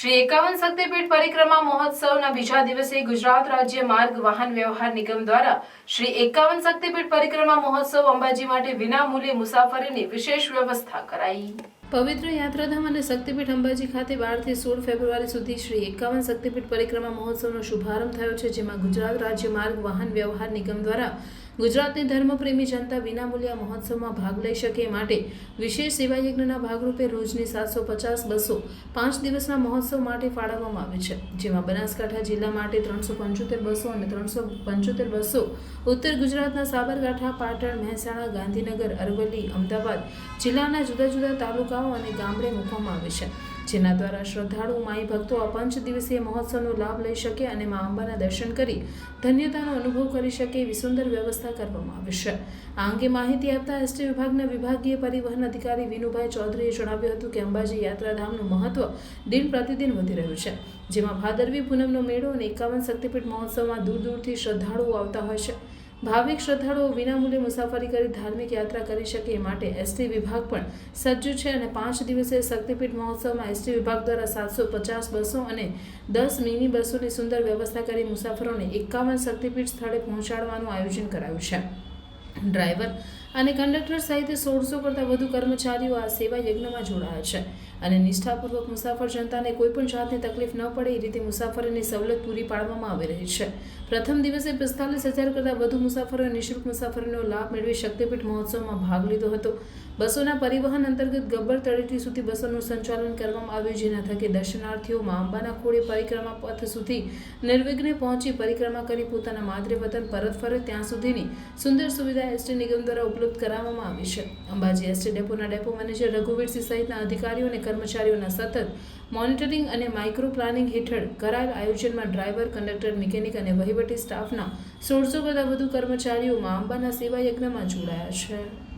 શ્રી એકાવન શક્તિપીઠ પરિક્રમા મહોત્સવના બીજા દિવસે ગુજરાત રાજ્ય માર્ગ વાહન વ્યવહાર નિગમ દ્વારા શ્રી એકાવન શક્તિપીઠ પરિક્રમા મહોત્સવ અંબાજી માટે વિનામૂલ્યે મુસાફરીની વિશેષ વ્યવસ્થા કરાઈ. પવિત્ર યાત્રાધામ અને શક્તિપીઠ અંબાજી ખાતે બારથી સોળ ફેબ્રુઆરી સુધી શ્રી એકાવન શક્તિપીઠ પરિક્રમા મહોત્સવનો શુભારંભ થયો છે, જેમાં ગુજરાત રાજ્ય માર્ગ વાહન વ્યવહાર નિગમ દ્વારા ગુજરાતની ધર્મપ્રેમી જનતા વિનામૂલ્ય મહોત્સવમાં ભાગ લઈ શકે માટે વિશેષ સેવાયજ્ઞના ભાગરૂપે રોજની સાતસો પચાસ, બસો, પાંચ દિવસના મહોત્સવ માટે ફાળવવામાં આવે છે. જેમાં બનાસકાંઠા જિલ્લા માટે ત્રણસો પંચોતેર, બસો અને ત્રણસો પંચોતેર, બસો, ઉત્તર ગુજરાતના સાબરકાંઠા, પાટણ, મહેસાણા, ગાંધીનગર, અરવલ્લી, અમદાવાદ જિલ્લાના જુદા જુદા તાલુકાઓ અને ગામડે મૂકવામાં આવે છે. જેના દ્વારા શ્રદ્ધાળુ માઈ ભક્તો આ પંચ દિવસીય મહોત્સવનો લાભ લઈ શકે અને મા અંબાના દર્શન કરી ધન્યતાનો અનુભવ કરી શકે એવી સુંદર વ્યવસ્થા કરવામાં આવી છે. આ અંગે માહિતી આપતા એસટી વિભાગના વિભાગીય પરિવહન અધિકારી વિનુભાઈ ચૌધરીએ જણાવ્યું હતું કે અંબાજી યાત્રાધામનું મહત્વ દિન પ્રતિદિન વધી રહ્યું છે, જેમાં ભાદરવી પૂનમનો મેળો અને એકાવન શક્તિપીઠ મહોત્સવમાં દૂર દૂરથી શ્રદ્ધાળુઓ આવતા હોય છે. ભાવિક શ્રદ્ધાળુઓ વિનામૂલ્યે મુસાફરી કરી ધાર્મિક યાત્રા કરી શકે માટે એસટી વિભાગ પણ સજ્જ છે અને પાંચ દિવસીય શક્તિપીઠ મહોત્સવમાં એસટી વિભાગ દ્વારા સાતસો પચાસ બસો અને દસ મિની બસોની સુંદર વ્યવસ્થા કરી મુસાફરોને એકાવન શક્તિપીઠ સ્થળે પહોંચાડવાનું આયોજન કરાયું છે. ડ્રાઈવર અને કંડક્ટર સહિત સોળસો કરતાં વધુ કર્મચારીઓ આ સેવા યજ્ઞમાં જોડાયા છે. અને નિષ્ઠાપૂર્વક મુસાફર જનતાને કોઈ પણ જાતની તકલીફ ન પડે એ રીતે મુસાફરોની સવલત પૂરી પાડવામાં આવી રહી છે. પ્રથમ દિવસે પિસ્તાલીસ હજાર કરતાં વધુ મુસાફરો નિઃશુલ્ક મુસાફરીનો લાભ મેળવી શક્તિપીઠ મહોત્સવમાં ભાગ લીધો હતો. બસોના પરિવહન અંતર્ગત ગબ્બર તળેટી સુધી બસોનું સંચાલન કરવામાં આવ્યું, જેના થકી દર્શનાર્થીઓ મા અંબાના ખોળે પરિક્રમા પથ સુધી નિર્વિઘ્ને પહોંચી પરિક્રમા કરી પોતાના માતૃ વતન પરત ફરે ત્યાં સુધીની સુંદર સુવિધા એસટી નિગમ દ્વારા ઉપલબ્ધ કરાવવામાં આવી છે. અંબાજી એસટી ડેપોના ડેપો મેનેજર રઘુવીરસિંહ સહિતના અધિકારીઓ અને કર્મચારીઓના સતત મોનિટરિંગ અને માઇક્રો પ્લાનિંગ હેઠળ કરાયેલ આયોજનમાં ડ્રાઈવર, કંડક્ટર, મિકેનિક અને વહીવટી સ્ટાફના સોળસો કરતાં વધુ કર્મચારીઓ મા અંબાના સેવા યજ્ઞમાં જોડાયા છે.